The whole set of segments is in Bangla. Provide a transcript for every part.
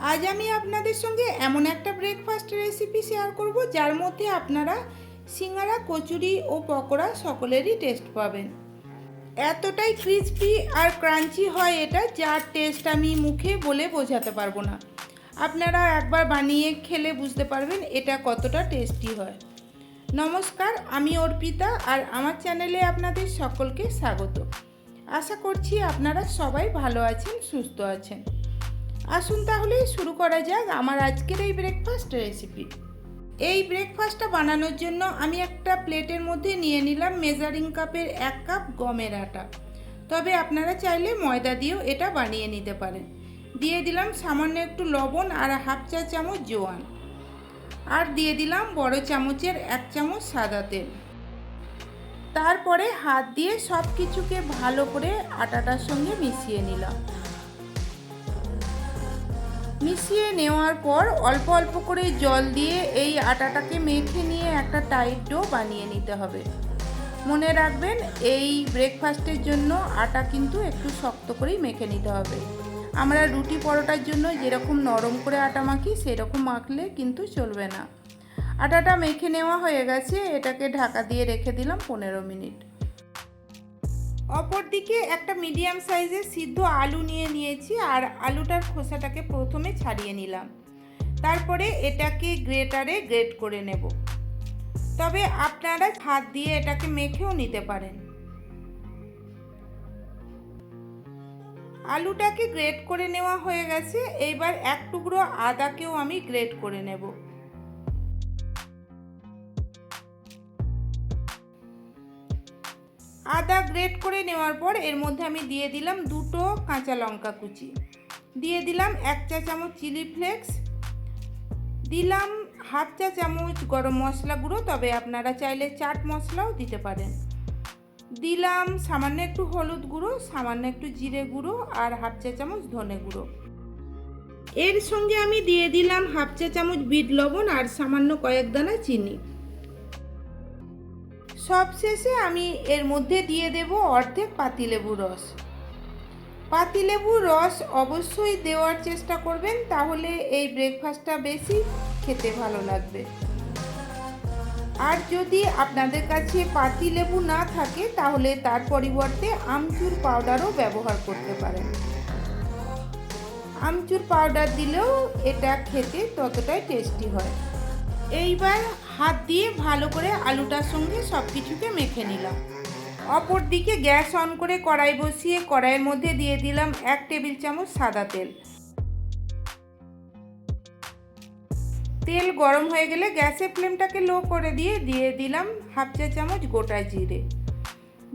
আজ আমি আপনাদের সঙ্গে এমন একটা ব্রেকফাস্ট রেসিপি শেয়ার করব, যার মধ্যে আপনারা সিঙ্গারা, কচুরি ও পকোড়া সকলেরই টেস্ট পাবেন। এতটাই ক্রিসপি আর ক্রাঞ্চি হয় এটা, যার টেস্ট আমি মুখে বলে বোঝাতে পারব না। আপনারা একবার বানিয়ে খেলে বুঝতে পারবেন এটা কতটা টেস্টি হয়। নমস্কার, আমি অর্পিতা আর আমার চ্যানেলে আপনাদের সকলকে স্বাগত। আশা করছি আপনারা সবাই ভালো আছেন, সুস্থ আছেন। আসুন তাহলে শুরু করা যাক আমার আজকের এই ব্রেকফাস্ট রেসিপি এই ব্রেকফাস্টটা বানানোর জন্য আমি একটা প্লেটের মধ্যে নিয়ে নিলাম মেজারিং কাপের এক কাপ গমের আটা। তবে আপনারা চাইলে ময়দা দিয়েও এটা বানিয়ে নিতে পারেন। দিয়ে দিলাম সামান্য একটু লবণ আর হাফ চা চামচ জোয়ান। আর দিয়ে দিলাম বড় চামচের এক চামচ সাদা তেল। তারপরে হাত দিয়ে সব কিছুকে ভালো করে আটাটার সঙ্গে মিশিয়ে নিলাম। মিশিয়ে নেওয়ার পর অল্প অল্প করে জল দিয়ে এই আটাটাকে মেখে নিয়ে একটা টাইট ডো বানিয়ে নিতে হবে। মনে রাখবেন, এই ব্রেকফাস্টের জন্য আটা কিন্তু একটু শক্ত করেই মেখে নিতে হবে। আমরা রুটি পরোটার জন্য যেরকম নরম করে আটা মাখি, সেরকম মাখলে কিন্তু চলবে না। আটাটা মেখে নেওয়া হয়ে গেছে, এটাকে ঢাকা দিয়ে রেখে দিলাম পনেরো মিনিট। অপরদিকে একটা মিডিয়াম সাইজের সিদ্ধ আলু নিয়ে নিয়েছি আর আলুটার খোসাটাকে প্রথমে ছাড়িয়ে নিলাম। তারপরে এটাকে গ্রেটারে গ্রেট করে নেব। তবে আপনারা হাত দিয়ে এটাকে মেখেও নিতে পারেন। আলুটাকে গ্রেট করে নেওয়া হয়ে গেছে। এইবার এক টুকরো আদাকেও আমি গ্রেট করে নেব। আদা গ্রেট করে নেওয়ার পর এর মধ্যে আমি দিয়ে দিলাম দুটো কাঁচা লঙ্কা কুচি। দিয়ে দিলাম এক চা চামচ চিলি ফ্লেক্স। দিলাম হাফ চা চামচ গরম মশলা গুঁড়ো, তবে আপনারা চাইলে চাট মশলাও দিতে পারেন। দিলাম সামান্য একটু হলুদ গুঁড়ো, সামান্য একটু জিরে গুঁড়ো আর হাফ চা চামচ ধনে গুঁড়ো। এর সঙ্গে আমি দিয়ে দিলাম হাফ চা চামচ বিট লবণ আর সামান্য কয়েক দানা চিনি। সবশেষে আমি এর মধ্যে দিয়ে দেব অর্ধেক পাতিলেবুর রস। পাতিলেবুর রস অবশ্যই দেওয়ার চেষ্টা করবেন, তাহলে এই ব্রেকফাস্টটা বেশি খেতে ভালো লাগবে। আর যদি আপনাদের কাছে পাতিলেবু না থাকে, তাহলে তার পরিবর্তে আমচুর পাউডারও ব্যবহার করতে পারেন। আমচুর পাউডার দিলেও এটা খেতে ততটাই টেস্টি হয়। এইবার হাত দিয়ে ভালো করে আলুটার সঙ্গে সব কিছুকে মেখে নিলাম। অপর দিকে গ্যাস অন করে কড়াই বসিয়ে কড়াইয়ের মধ্যে দিয়ে দিলাম এক টেবিল চামচ সাদা তেল। তেল গরম হয়ে গেলে গ্যাসের ফ্লেমটাকে লো করে দিয়ে দিয়ে দিলাম হাফ চা চামচ গোটা জিরে।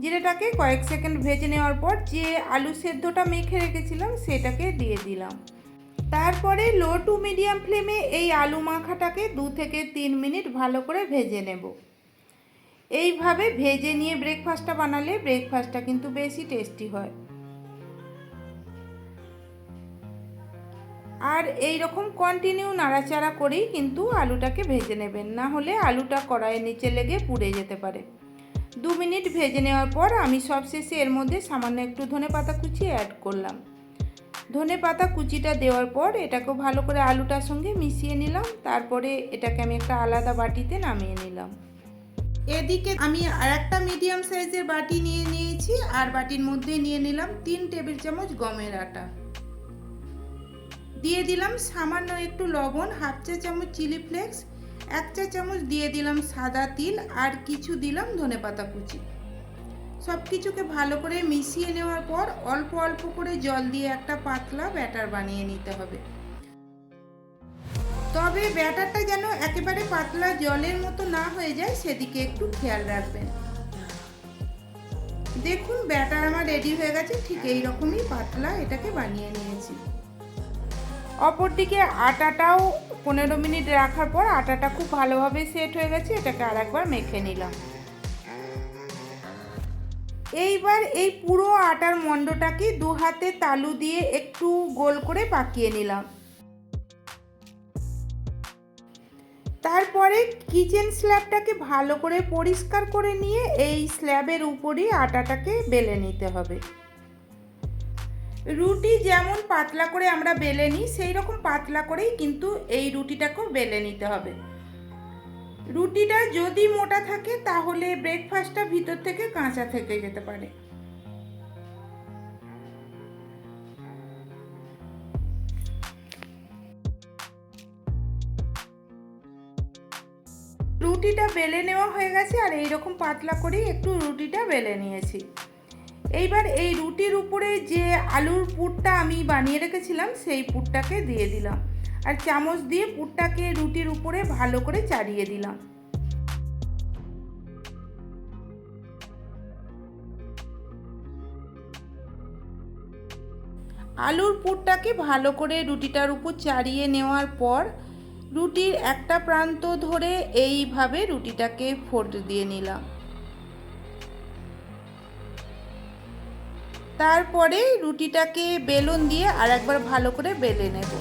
জিরেটাকে কয়েক সেকেন্ড ভেজে নেওয়ার পর যে আলু সেদ্ধটা মেখে রেখেছিলাম সেটাকে দিয়ে দিলাম। তারপরে লো টু মিডিয়াম ফ্লেমে এই আলু মাখাটাকে দু থেকে তিন মিনিট ভালো করে ভেজে নেব। এইভাবে ভেজে নিয়ে ব্রেকফাস্টটা বানালে ব্রেকফাস্টটা কিন্তু বেশি টেস্টি হয়। আর এই রকম কন্টিনিউ নাড়াচাড়া করেই কিন্তু আলুটাকে ভেজে নেবেন। না হলে আলুটা কড়াইয়ের নিচে লেগে পুড়ে যেতে পারে। দু মিনিট ভেজে নেওয়ার পর আমি সবশেষে এর মধ্যে সামান্য একটু ধনে পাতা কুচি অ্যাড করলাম। ধনে পাতা কুচিটা দেওয়ার পর এটাকে ভালো করে আলুটার সঙ্গে মিশিয়ে নিলাম। তারপরে এটাকে আমি একটা আলাদা বাটিতে নামিয়ে নিলাম। এদিকে আমি আর একটা মিডিয়াম সাইজের বাটি নিয়ে নিয়েছি আর বাটির মধ্যে নিয়ে নিলাম তিন টেবিল চামচ গমের আটা। দিয়ে দিলাম সামান্য একটু লবণ, হাফ চা চামচ চিলি ফ্লেক্স, এক চা চামচ দিয়ে দিলাম সাদা তিল আর কিছু দিলাম ধনে পাতা কুচি। সব কিছুকে ভালো করে মিশিয়ে নেওয়ার পর অল্প অল্প করে জল দিয়ে একটা পাতলা ব্যাটার বানিয়ে নিতে হবে। তবে ব্যাটারটা যেন একেবারে পাতলা জলের মতো না হয়ে যায়, সেদিকে একটু খেয়াল রাখবেন। দেখুন, ব্যাটার আমার রেডি হয়ে গেছে, ঠিক এই রকমই পাতলা এটাকে বানিয়ে নিয়েছি। অপরদিকে আটাটাও পনেরো মিনিট রাখার পর আটাটা খুব ভালোভাবে সেট হয়ে গেছে, এটাকে আর একবার মেখে নিলাম। এইবার এই পুরো আটার মণ্ডটাকে দু হাতে তালু দিয়ে একটু গোল করে পাকিয়ে নিলাম। তারপরে কিচেন স্ল্যাবটাকে ভালো করে পরিষ্কার করে নিয়ে এই স্ল্যাবের উপরই আটাটাকে বেলে নিতে হবে। রুটি যেমন পাতলা করে আমরা বেলে নিই সেই রকম পাতলা করেই কিন্তু এই রুটিটাকেও বেলে নিতে হবে। রুটিটা যদি মোটা থাকে, তাহলে ব্রেকফাস্টটা ভিতর থেকে কাঁচা থেকে যেতে পারে। রুটিটা বেলে নেওয়া হয়ে গেছে, আর এই রকম পাতলা করেই একটু রুটিটা বেলে নিয়েছি। এইবার এই রুটির উপরে যে আলুর পুরটা আমি বানিয়ে রেখেছিলাম, সেই পুরটাকে দিয়ে দিলাম। আর চামচ দিয়ে পুরটাকে রুটির উপরে ভালো করে চাড়িয়ে দিলাম। আলুর পুরটাকে ভালো করে রুটিটার উপর চাড়িয়ে নেওয়ার পর রুটির একটা প্রান্ত ধরে এইভাবে রুটিটাকে ফোল্ড দিয়ে নিলাম। তারপরে রুটিটাকে বেলুন দিয়ে আর একবার ভালো করে বেলে নেব।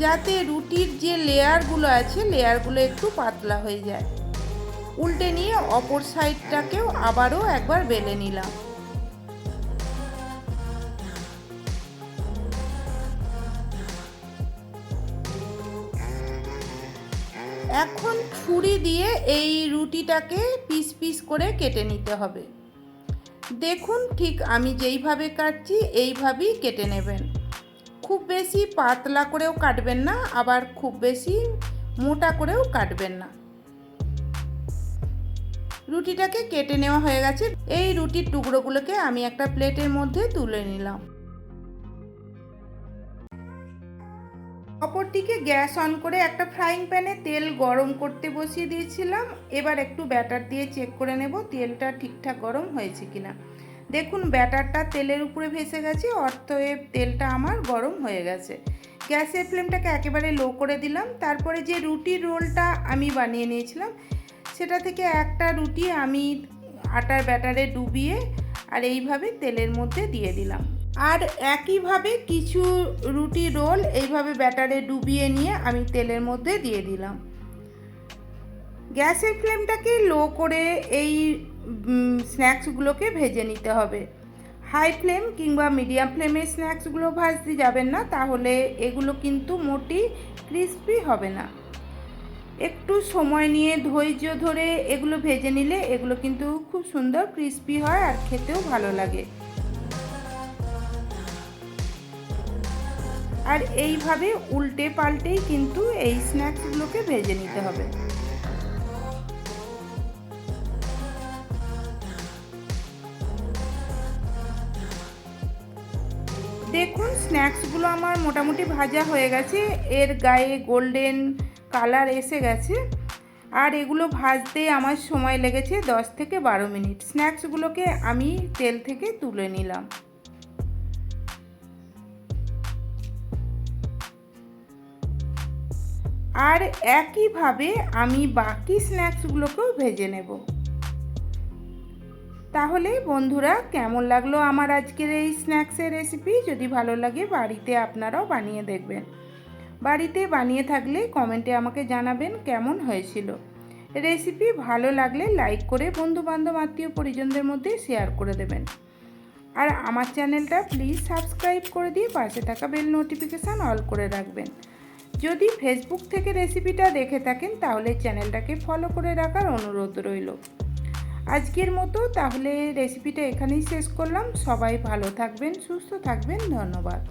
যাতে রুটির যে লেয়ারগুলো আছে, লেয়ারগুলো একটু পাতলা হয়ে যায়। উল্টে নিয়ে অপর সাইডটাকেও আবারও একবার বেলে নিলাম। এখন ছুরি দিয়ে এই রুটিটাকে পিস পিস করে কেটে নিতে হবে। দেখুন ঠিক আমি যেইভাবে কাটছি, এইভাবেই কেটে নেবেন। খুব বেশি পাতলা করেও কাটবেন না, আবার খুব বেশি মোটা করেও কাটবেন না। রুটিটাকে কেটে নেওয়া হয়ে গেছে। এই রুটির টুকরোগুলোকে আমি একটা প্লেটের মধ্যে তুলে নিলাম। অপরদিকে গ্যাস অন করে একটা ফ্রাইং প্যানে তেল গরম করতে বসিয়ে দিয়েছিলাম। এবার একটু ব্যাটার দিয়ে চেক করে নেব তেলটা ঠিকঠাক গরম হয়েছে কিনা। দেখুন, ব্যাটারটা তেলের উপরে ভেসে গেছে অর্থএব তেলটা আমার গরম হয়ে গেছে। গ্যাসের ফ্লেমটাকে একেবারে লো করে দিলাম, তারপরে যে রুটির রোলটা আমি বানিয়ে নিয়েছিলাম, সেটা থেকে একটা রুটি আমি আটার ব্যাটারে ডুবিয়ে আর এইভাবে তেলের মধ্যে দিয়ে দিলাম। আর একইভাবে কিছু রুটি রোল এইভাবে ব্যাটারে ডুবিয়ে নিয়ে আমি তেলের মধ্যে দিয়ে দিলাম। গ্যাসের ফ্লেমটাকে লো করে এই স্ন্যাক্সগুলোকে ভেজে নিতে হবে। হাই ফ্লেম কিংবা মিডিয়াম ফ্লেমে স্ন্যাক্সগুলো ভাজতে যাবেন না, তাহলে এগুলো কিন্তু মোটি ক্রিস্পি হবে না। একটু সময় নিয়ে ধৈর্য ধরে এগুলো ভেজে নিলে এগুলো কিন্তু খুব সুন্দর ক্রিস্পি হয় আর খেতেও ভালো লাগে। আর এইভাবে উল্টে পাল্টেই কিন্তু এই স্ন্যাক্সগুলোকে ভেজে নিতে হবে। দেখুন স্ন্যাক্সগুলো আমার মোটামুটি ভাজা হয়ে গেছে। এর গায়ে গোল্ডেন কালার এসে গেছে। আর এগুলো ভাজতে আমার সময় লেগেছে দশ থেকে বারো মিনিট। স্ন্যাক্সগুলোকে আমি তেল থেকে তুলে নিলাম। আর একইভাবে আমি বাকি স্ন্যাক্সগুলোকেও ভেজে নেব। তাহলে বন্ধুরা, কেমন লাগল আমার আজকের এই স্ন্যাক্সের রেসিপি যদি ভালো লাগে বাড়িতে আপনারাও বানিয়ে দেখবেন। বাড়িতে বানিয়ে থাকলে কমেন্টে আমাকে জানাবেন কেমন হয়েছিল। রেসিপি ভালো লাগলে লাইক করে বন্ধু বান্ধব আত্মীয় পরিজনদের মধ্যে শেয়ার করে দেবেন। আর আমার চ্যানেলটা প্লিজ সাবস্ক্রাইব করে দিয়ে পাশে থাকা বেল নোটিফিকেশান অল করে রাখবেন। যদি ফেসবুক থেকে রেসিপিটা দেখে থাকেন, তাহলে চ্যানেলটাকে ফলো করে রাখার অনুরোধ রইল। আজকের মতো তাহলে রেসিপিটা এখানেই শেষ করলাম। সবাই ভালো থাকবেন সুস্থ থাকবেন ধন্যবাদ।